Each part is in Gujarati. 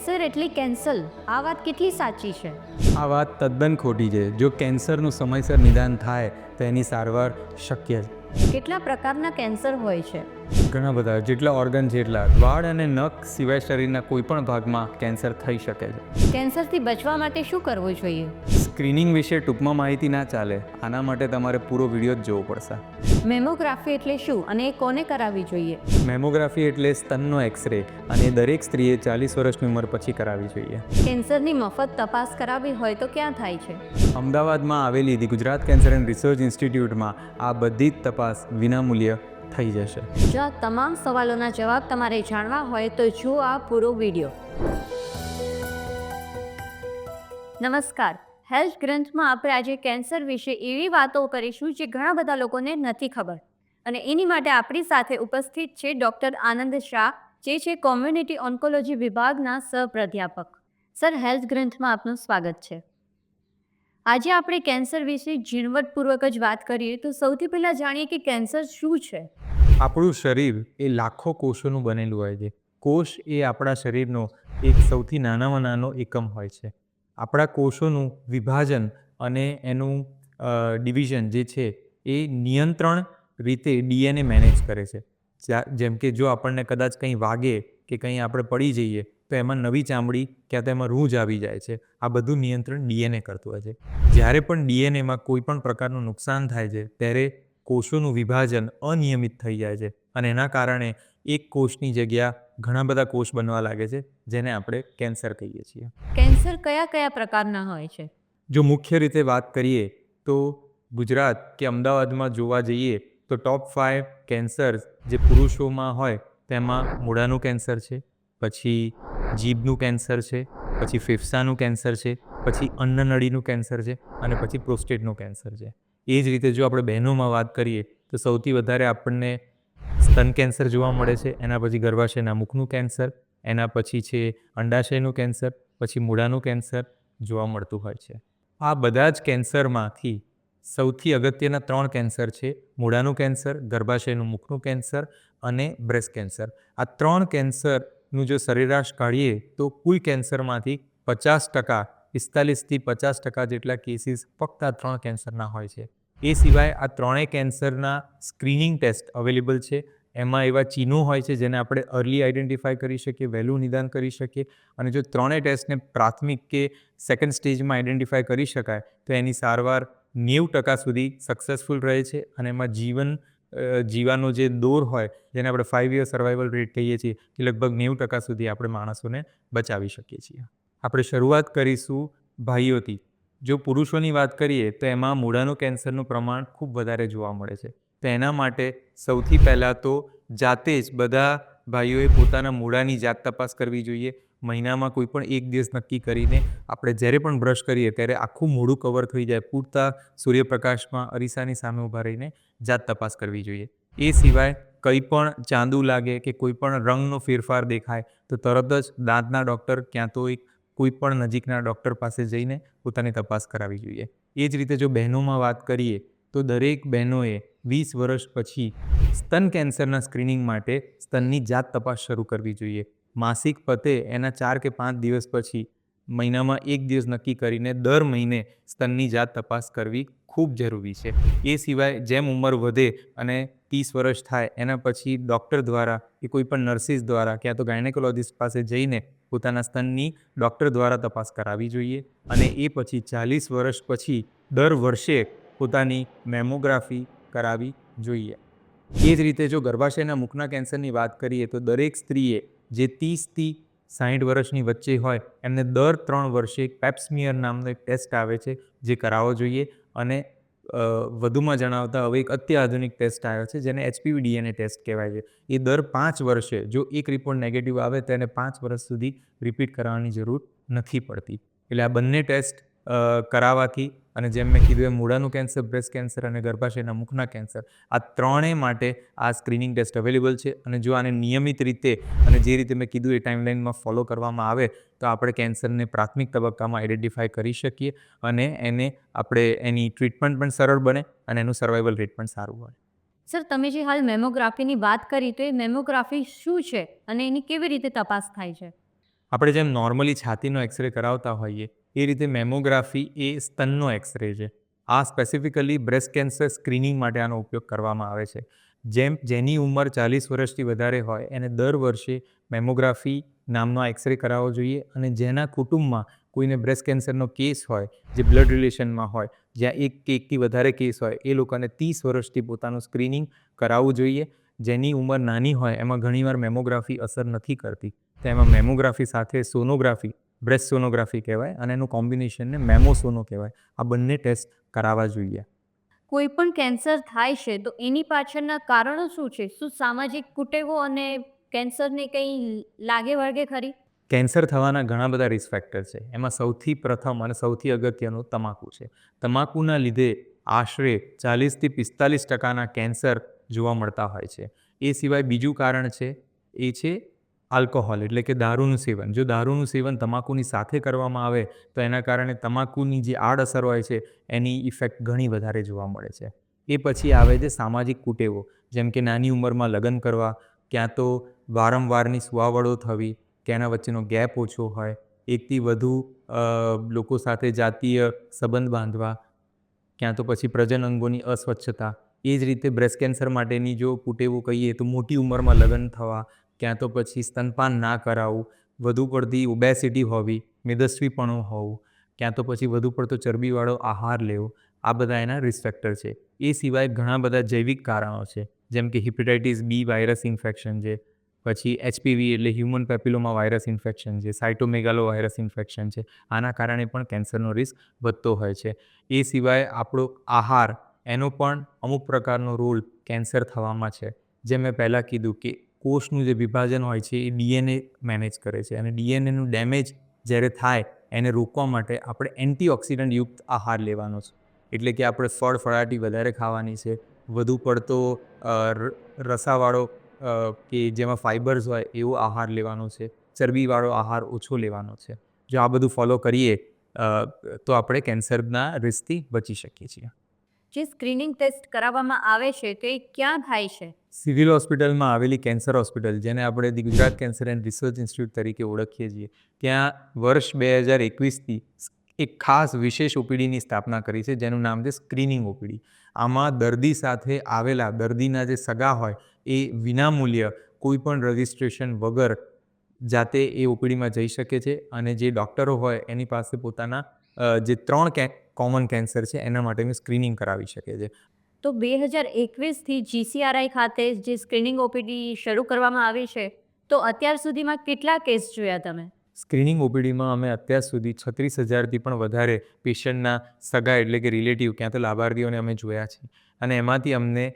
કેન્સર એટલે કેન્સલ. આ વાત કેટલી સાચી છે? આ વાત તદ્દન ખોટી છે. જો કેન્સરનું સમયસર નિદાન થાય તો એની સારવાર શક્ય. છે કેટલા પ્રકારના કેન્સર હોય છે? ઘણા બધા જેટલા ઓર્ગન છે એટલા. વાળ અને નખ સિવાય શરીરના કોઈ પણ ભાગમાં કેન્સર થઈ શકે છે. કેન્સરથી બચવા માટે શું કરવું જોઈએ? સ્ક્રીનિંગ વિશે ટૂંકમાં માહિતી ના ચાલે. આના માટે તમારે પૂરો વીડિયો જ જોવો પડશે. મેમોગ્રાફી એટલે શું અને એ કોને કરાવવી જોઈએ? મેમોગ્રાફી એટલે સ્તનનો એક્સરે અને દરેક સ્ત્રીએ ચાલીસ વર્ષની ઉંમર પછી કરાવવી જોઈએ. કેન્સરની મફત તપાસ કરાવવી હોય તો ક્યાં થાય છે? અમદાવાદમાં આવેલી the Gujarat cancer and research ઇન્સ્ટિટ્યૂટમાં આ બધી જ તપાસ વિનામૂલ્ય થઈ જશે. જો તમામ સવાલોના જવાબ તમારે જાણવા હોય તો જુઓ આ પૂરો વીડિયો. નમસ્કાર. હેલ્થ ગ્રંથમાં આપણે આજે કેન્સર વિશે એવી વાતો કરીશું જે ઘણા બધા લોકોને નથી ખબર. અને એની માટે આપણી સાથે ઉપસ્થિત છે ડૉક્ટર આનંદ શાહ, જે છે કોમ્યુનિટી ઓન્કોલોજી વિભાગના સહપ્રાધ્યાપક સર, હેલ્થ ગ્રંથમાં આપનું સ્વાગત છે. આજે આપણે કેન્સર વિશે ઝીણવટપૂર્વક જ વાત કરીએ, તો સૌથી પહેલાં જાણીએ કે કેન્સર શું છે? આપણું શરીર એ લાખો કોષોનું બનેલું હોય છે. કોષ એ આપણા શરીરનો એક સૌથી નાનામાં નાનો એકમ હોય છે. આપણા કોષોનું વિભાજન અને એનું ડિવિઝન જે છે એ નિયંત્રણ રીતે ડીએનએ મેનેજ કરે છે. જેમ કે જો આપણને કદાચ કંઈ વાગે કે કંઈ આપણે પડી જઈએ તો એમાં નવી ચામડી ક્યાં તો એમાં રૂજ આવી જાય છે. આ બધું નિયંત્રણ ડીએનએ કરતું હોય છે. જ્યારે પણ ડીએનએમાં કોઈ પણ પ્રકારનું નુકસાન થાય છે ત્યારે કોષોનું વિભાજન અનિયમિત થઈ જાય છે અને એના કારણે એક કોષની જગ્યા ઘણા બધા કોષ બનવા લાગે છે જેને આપણે કેન્સર કહીએ છીએ. કેન્સર કયા કયા પ્રકારના હોય છે? જો મુખ્ય રીતે વાત કરીએ તો ગુજરાત કે અમદાવાદમાં જોવા જઈએ તો ટોપ ફાઇવ કેન્સર જે પુરુષોમાં હોય તેમાં મૂળાનું કેન્સર છે પછી જીભનું કેન્સર છે, પછી ફેફસાનું કેન્સર છે, પછી અન્નનળીનું કેન્સર છે અને પછી પ્રોસ્ટેટનું કેન્સર છે. એ જ રીતે જો આપણે બહેનોમાં વાત કરીએ, તો સૌથી વધારે આપણને સ્તન કેન્સર જોવા મળે છે, એના પછી ગર્ભાશયના મુખનું કેન્સર, એના પછી છે અંડાશયનું કેન્સર, પછી મૂળાનું કેન્સર જોવા મળતું હોય છે. આ બધા જ કેન્સરમાંથી સૌથી અગત્યના ત્રણ કેન્સર છે, મૂળાનું કેન્સર, ગર્ભાશયનું મુખનું કેન્સર અને બ્રેસ્ટ કેન્સર. આ ત્રણ કેન્સરનું જો સરેરાશ કાઢીએ, તો કુલ કેન્સરમાંથી પચાસ ટકા, પિસ્તાલીસથી પચાસ ટકા જેટલા કેસીસ ફક્ત આ ત્રણ કેન્સરના હોય છે. એ સિવાય આ ત્રણેય કેન્સરના સ્ક્રીનિંગ ટેસ્ટ અવેલેબલ છે. એમાં એવા ચિહ્નો હોય છે જેને આપણે અર્લી આઈડેન્ટિફાય કરી શકીએ, વહેલું નિદાન કરી શકીએ અને જો ત્રણેય ટેસ્ટને પ્રાથમિક કે સેકન્ડ સ્ટેજમાં આઈડેન્ટિફાય કરી શકાય, તો એની સારવાર નેવું ટકા સુધી સક્સેસફુલ રહે છે અને એમાં જીવન જીવાનો જે દોર હોય, જેને આપણે ફાઇવ યર સર્વાઈવલ રેટ કહીએ છીએ કે લગભગ નેવું ટકા સુધી આપણે માણસોને બચાવી શકીએ છીએ. આપણે શરૂઆત કરીશું ભાઈઓથી. જો પુરુષોની વાત કરીએ, તો એમાં મૂળાનું કેન્સરનું પ્રમાણ ખૂબ વધારે જોવા મળે છે. તો એના માટે સૌથી પહેલાં તો જાતે જ બધા ભાઈઓએ પોતાના મૂળાની જાત તપાસ કરવી જોઈએ. મહિનામાં કોઈ પણ એક દિવસ નક્કી કરીને આપણે જ્યારે પણ બ્રશ કરીએ ત્યારે આખું મોઢું કવર થઈ જાય પૂરતા સૂર્યપ્રકાશમાં અરીસાની સામે ઊભા રહીને જાત તપાસ કરવી જોઈએ. એ સિવાય કંઈ પણ ચાંદુ લાગે કે કોઈ પણ રંગનો ફેરફાર દેખાય તો તરત જ દાંતના ડૉક્ટર ક્યાં તો એક કોઈ પણ નજીકના ડૉક્ટર પાસે જઈને પોતાની તપાસ કરાવવી જોઈએ. એ જ રીતે જો બહેનોમાં વાત કરીએ તો દરેક બહેનોએ વીસ વર્ષ પછી સ્તન કેન્સરના સ્ક્રીનિંગ માટે સ્તનની જાત તપાસ શરૂ કરવી જોઈએ. માસિક પતે એના ચાર કે પાંચ દિવસ પછી મહિનામાં એક દિવસ નક્કી કરીને દર મહિને સ્તનની જાત તપાસ કરવી ખૂબ જરૂરી છે. એ સિવાય જેમ ઉંમર વધે અને ત્રીસ વર્ષ થાય, એના પછી ડૉક્ટર દ્વારા કે કોઈ પણ નર્સિસ દ્વારા ક્યાં તો ગાયનેકોલોજીસ્ટ પાસે જઈને પોતાના સ્તનની ડૉક્ટર દ્વારા તપાસ કરાવવી જોઈએ અને એ પછી ચાલીસ વર્ષ પછી દર વર્ષે પોતાની મેમોગ્રાફી કરાવી જોઈએ. એ જ રીતે જો ગર્ભાશયના મુખના કેન્સરની વાત કરીએ તો દરેક સ્ત્રીએ જે ત્રીસથી સાઠ વર્ષની વચ્ચે હોય, એમને દર ત્રણ વર્ષે એક પેપ્સમિયર નામનો એક ટેસ્ટ આવે છે, જે કરાવવો જોઈએ અને વધુમાં જણાવતા હવે એક અત્યાધુનિક ટેસ્ટ આવ્યો છે, જેને એચપીવી ડીએનએ ટેસ્ટ કહેવાય છે. એ દર પાંચ વર્ષે જો એક રિપોર્ટ નેગેટિવ આવે, તો એને પાંચ વર્ષ સુધી રિપીટ કરાવવાની જરૂર નથી પડતી. એટલે આ બંને ટેસ્ટ કરાવવાથી અને જેમ મેં કીધું એમ મૂળાનું કેન્સર બ્રેસ્ટ કેન્સર અને ગર્ભાશયના મુખના કેન્સર આ ત્રણેય માટે આ સ્ક્રીનિંગ ટેસ્ટ અવેલેબલ છે. અને જો આને નિયમિત રીતે અને જે રીતે મેં કીધું એ ટાઈમલાઈનમાં ફોલો કરવામાં આવે તો આપણે કેન્સરને પ્રાથમિક તબક્કામાં આઈડેન્ટિફાય કરી શકીએ અને એને આપણે એની ટ્રીટમેન્ટ પણ સરળ બને અને એનું સર્વાઈવલ રેટ પણ સારું હોય. સર તમે જે હાલ મેમોગ્રાફીની વાત કરી તો એ મેમોગ્રાફી શું છે? અને એની કેવી રીતે તપાસ થાય છે? આપણે જેમ નોર્મલી છાતીનો એક્સરે કરાવતા હોઈએ એ રીતે મેમોગ્રાફી એ સ્તનનો એક્સરે છે. આ સ્પેસિફિકલી બ્રેસ્ટ કેન્સર સ્ક્રીનિંગ માટે આનો ઉપયોગ કરવામાં આવે છે. જેમ, જેની ઉંમર ચાલીસ વર્ષથી વધારે હોય, એને દર વર્ષે મેમોગ્રાફી નામનો એક્સરે કરાવવો જોઈએ અને જેના કુટુંબમાં કોઈને બ્રેસ્ટ કેન્સરનો કેસ હોય, જે બ્લડ રિલેશનમાં હોય, જ્યાં એક કે એકથી વધારે કેસ હોય, એ લોકોને ત્રીસ વર્ષથી પોતાનું સ્ક્રીનિંગ કરાવવું જોઈએ. જેની ઉંમર નાની હોય, એમાં ઘણીવાર મેમોગ્રાફી અસર નથી કરતી. તેમાં મેમોગ્રાફી સાથે સોનોગ્રાફી બ્રેસ્ટ સોનોગ્રાફી કહેવાય અને એનું કોમ્બિનેશનને મેમોસોનો કહેવાય. આ બંને ટેસ્ટ કરાવવા જોઈએ. કોઈ પણ કેન્સર થાય છે તો એની પાછળના કારણો શું છે? શું સામાજિક કુટેવો અને કેન્સરને કંઈ લાગે વળગે ખરી? કેન્સર થવાના ઘણા બધા રિસ્ક ફેક્ટર છે. એમાં સૌથી પ્રથમ અને સૌથી અગત્યનું તમાકુ છે. તમાકુના લીધે આશરે ચાલીસથી પિસ્તાલીસ ટકાના કેન્સર જોવા મળતા હોય છે. એ સિવાય બીજું કારણ છે એ છે આલ્કોહોલ એટલે કે દારૂનું સેવન. જો દારૂનું સેવન તમાકુની સાથે કરવામાં આવે, તો એના કારણે તમાકુની જે આડઅસર હોય છે, એની ઇફેક્ટ ઘણી વધારે જોવા મળે છે. એ પછી આવે છે સામાજિક કુટેવો. જેમ કે નાની ઉંમરમાં લગ્ન કરવા, ક્યાં તો વારંવારની સુવાવડો થવી કે એના વચ્ચેનો ગેપ ઓછો હોય, એકથી વધુ લોકો સાથે જાતીય સંબંધ બાંધવા, ક્યાં તો પછી પ્રજન અંગોની અસ્વચ્છતા. એ જ રીતે બ્રેસ્ટ કેન્સર માટેની જો કુટેવો કહીએ તો મોટી ઉંમરમાં લગ્ન થવા ક્યાં તો પછી સ્તનપાન ના કરાવવું વધુ પડતી ઓબેસિટી હોવી, મેદસ્વીપણું હોવું, ક્યાં તો પછી વધુ પડતો ચરબીવાળો આહાર લેવો, આ બધા એના રિસ્ક ફેક્ટર છે. એ સિવાય ઘણા બધા જૈવિક કારણો છે, જેમ કે હિપેટાઇટિસ બી વાયરસ ઇન્ફેક્શન છે, પછી એચપીવી એટલે હ્યુમન પેપિલોમા વાયરસ ઇન્ફેક્શન છે સાઇટોમેગાલો વાયરસ ઇન્ફેક્શન છે, આના કારણે પણ કેન્સરનો રિસ્ક વધતો હોય છે. એ સિવાય આપણો આહાર, એનો પણ અમુક પ્રકારનો રોલ કેન્સર થવામાં છે. જે મેં પહેલાં કીધું કે કોષનું જે વિભાજન હોય છે એ ડીએનએ મેનેજ કરે છે અને ડીએનએનું ડેમેજ જ્યારે થાય એને રોકવા માટે આપણે એન્ટીઓક્સિડન્ટ યુક્ત આહાર લેવાનો છે. એટલે કે આપણે ફળ, ફળાટી વધારે ખાવાની છે. વધુ પડતો રસાવાળો કે જેમાં ફાઇબર્સ હોય એવો આહાર લેવાનો છે. ચરબીવાળો આહાર ઓછો લેવાનો છે. જો આ બધું ફોલો કરીએ તો આપણે કેન્સરના રિસ્કથી બચી શકીએ છીએ. જે સ્ક્રીનિંગ ટેસ્ટ કરાવવામાં આવે છે તો એ ક્યાં થાય છે? સિવિલ હોસ્પિટલમાં આવેલી કેન્સર હોસ્પિટલ, જેને આપણે Gujarat cancer and research institute તરીકે ઓળખીએ છીએ. ત્યાં વર્ષ બે હજાર એકવીસથી એક ખાસ વિશેષ ઓપીડીની સ્થાપના કરી છે, જેનું નામ છે સ્ક્રીનિંગ ઓપીડી. આમાં દર્દી સાથે આવેલા, દર્દીના જે સગા હોય, એ વિનામૂલ્ય કોઈપણ રજિસ્ટ્રેશન વગર જાતે એ ઓપીડીમાં જઈ શકે છે અને જે ડૉક્ટરો હોય એની પાસે પોતાના જે ત્રણ કે કોમન કેન્સર છે એના માટેનું સ્ક્રીનિંગ કરાવી શકે છે તો બે હજાર એકવીસથી જીસીઆરઆઈ ખાતે જે સ્ક્રીનિંગ ઓપીડી શરૂ કરવામાં આવી છે તો અત્યાર સુધીમાં કેટલા કેસ જોયા તમે? સ્ક્રીનિંગ ઓપીડીમાં અમે અત્યાર સુધી છત્રીસ હજારથી પણ વધારે પેશન્ટના સગા એટલે કે રિલેટિવ ક્યાં તો લાભાર્થીઓને અમે જોયા છે. અને એમાંથી અમને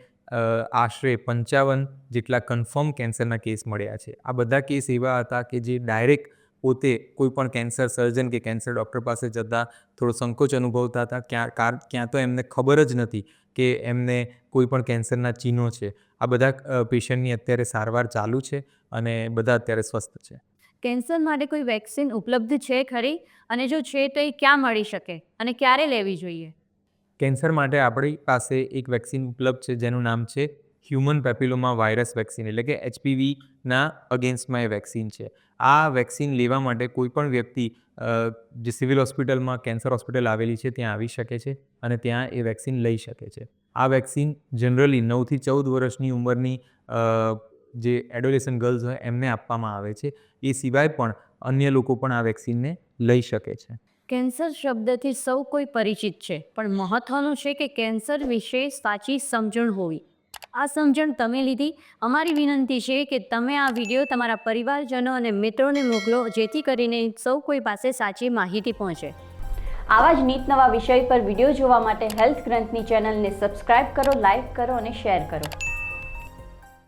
આશરે પંચાવન જેટલા કન્ફર્મ કેન્સરના કેસ મળ્યા છે. આ બધા કેસ એવા હતા કે જે ડાયરેક્ટ પોતે કોઈપણ કેન્સર સર્જન કે કેન્સર ડૉક્ટર પાસે જતાં થોડો સંકોચ અનુભવતા હતા ક્યાં ક્યાં તો એમને ખબર જ નથી કે એમને કોઈપણ કેન્સરના ચિહ્નો છે. આ બધા પેશન્ટની અત્યારે સારવાર ચાલુ છે અને બધા અત્યારે સ્વસ્થ છે. કેન્સર માટે કોઈ વેક્સિન ઉપલબ્ધ છે ખરી? અને જો છે તો એ ક્યાં મળી શકે? અને ક્યારે લેવી જોઈએ? કેન્સર માટે આપણી પાસે એક વેક્સિન ઉપલબ્ધ છે જેનું નામ છે હ્યુમન પેપિલોમા વાયરસ વેક્સિન, એટલે કે એચપીવીના અગેન્સ્ટમાં એ વેક્સિન છે. આ વેક્સિન લેવા માટે કોઈપણ વ્યક્તિ જે સિવિલ હોસ્પિટલમાં કેન્સર હોસ્પિટલ આવેલી છે, ત્યાં આવી શકે છે અને ત્યાં એ વેક્સિન લઈ શકે છે. આ વેક્સિન જનરલી નવથી ચૌદ વર્ષની ઉંમરની જે એડોલેશન ગર્લ્સ હોય, એમને આપવામાં આવે છે. એ સિવાય પણ અન્ય લોકો પણ આ વેક્સિનને લઈ શકે છે. કેન્સર શબ્દથી સૌ કોઈ પરિચિત છે, પણ મહત્વનું છે કે કેન્સર વિશે સાચી સમજણ હોવી. આ સમજણ તમે લીધી. અમારી વિનંતી છે કે તમે આ વીડિયો તમારા પરિવારજનો અને મિત્રોને મોકલો, જેથી કરીને સૌ કોઈ પાસે સાચી માહિતી પહોંચે. આવા જ નીત નવા વિષય પર વીડિયો જોવા માટે હેલ્થ ગ્રંથની ચેનલને સબસ્ક્રાઇબ કરો, લાઇક કરો અને શેર કરો.